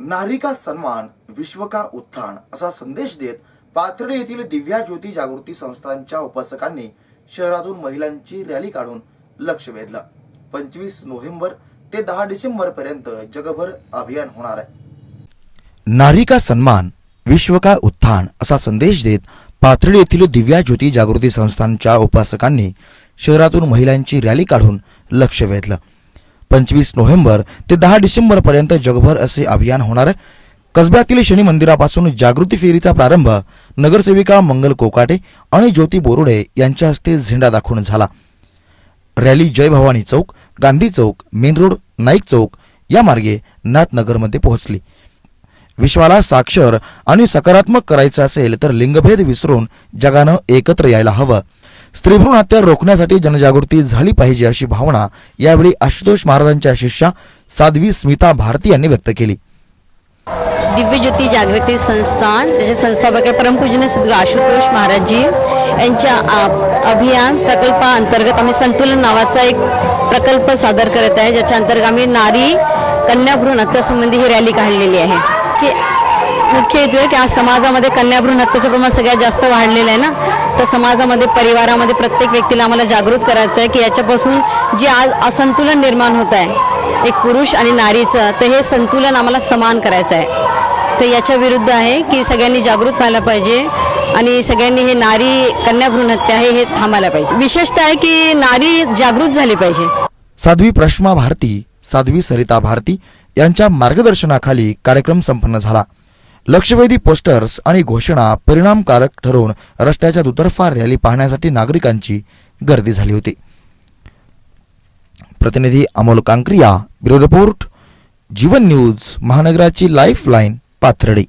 नारी का सन्मान विश्व का उत्थान असा संदेश देत पाथर्डे येथील दिव्या ज्योती जागृती संस्थांच्या उपासकांनी शहरातून महिलांची रॅली काढून लक्ष वेधलं. पंचवीस नोव्हेंबर ते दहा डिसेंबर पर्यंत जगभर अभियान होणार आहे. नारी का सन्मान विश्व का उत्थान असा संदेश देत पाथर्डी येथील दिव्या ज्योती जागृती संस्थांच्या उपासकांनी शहरातून महिलांची रॅली काढून लक्ष वेधलं. पंचवीस नोव्हेंबर ते दहा डिसेंबर पर्यंत जगभर असे अभियान होणार आहे. कसब्यातील शनी मंदिरापासून जागृती फेरीचा प्रारंभ नगरसेविका मंगल कोकाटे आणि ज्योती बोरुडे यांच्या हस्ते झेंडा दाखवून झाला. रॅली जय भवानी चौक गांधी चौक मेन रोड नाईक चौक या मार्गे नाथनगरमध्ये पोहोचली. विश्वाला साक्षर आणि सकारात्मक करायचं असेल तर लिंगभेद विसरून जगानं एकत्र यायला हवं. स्त्रीभ्रूण हत्या रोखण्यासाठी जनजागृती झाली पाहिजे अशी भावना यावेळी आशुतोष महाराजांच्या शिष्या साध्वी स्मिता भारती यांनी व्यक्त केली. दिव्यज्योती जागृती संस्थान त्याचे संस्थापक आहे परमपूजनीय सद्गुरू आशुतोष महाराजजी. यांच्या अभियान प्रकल्पाअंतर्गत आम्ही संतुलन नावाचा एक प्रकल्प सादर करत आहे ज्याच्या अंतर्गत आम्ही नारी कन्याभ्रूण हत्यासंबंधी ही रॅली काढलेली आहे. की मुख्य हेतू आहे की आज समाजामध्ये कन्याभ्रूण हत्येचं प्रमाण सगळ्यात जास्त वाढलेलं आहे ना? तर समाजामध्ये परिवारामध्ये प्रत्येक व्यक्तीला आम्हाला जागृत करायचं आहे की याच्यापासून जे आज असंतुलन निर्माण होत आहे एक पुरुष आणि नारीचं तर हे संतुलन आम्हाला समान करायचं आहे तर याच्या विरुद्ध आहे की सगळ्यांनी जागृत व्हायला पाहिजे आणि सगळ्यांनी हे नारी कन्याभ्रूण हत्या आहे हे थांबायला पाहिजे. विशेषतः आहे की नारी जागृत झाली पाहिजे. साध्वी प्रश्मा भारती साध्वी सरिता भारती यांच्या मार्गदर्शनाखाली कार्यक्रम संपन्न झाला. लक्षवेधी पोस्टर्स आणि घोषणा परिणामकारक ठरवून रस्त्याच्या दुतर्फा रॅली पाहण्यासाठी नागरिकांची गर्दी झाली होती. प्रतिनिधी Amol Kankriya bureau report Jeevan news महानगराची life line Pathardi.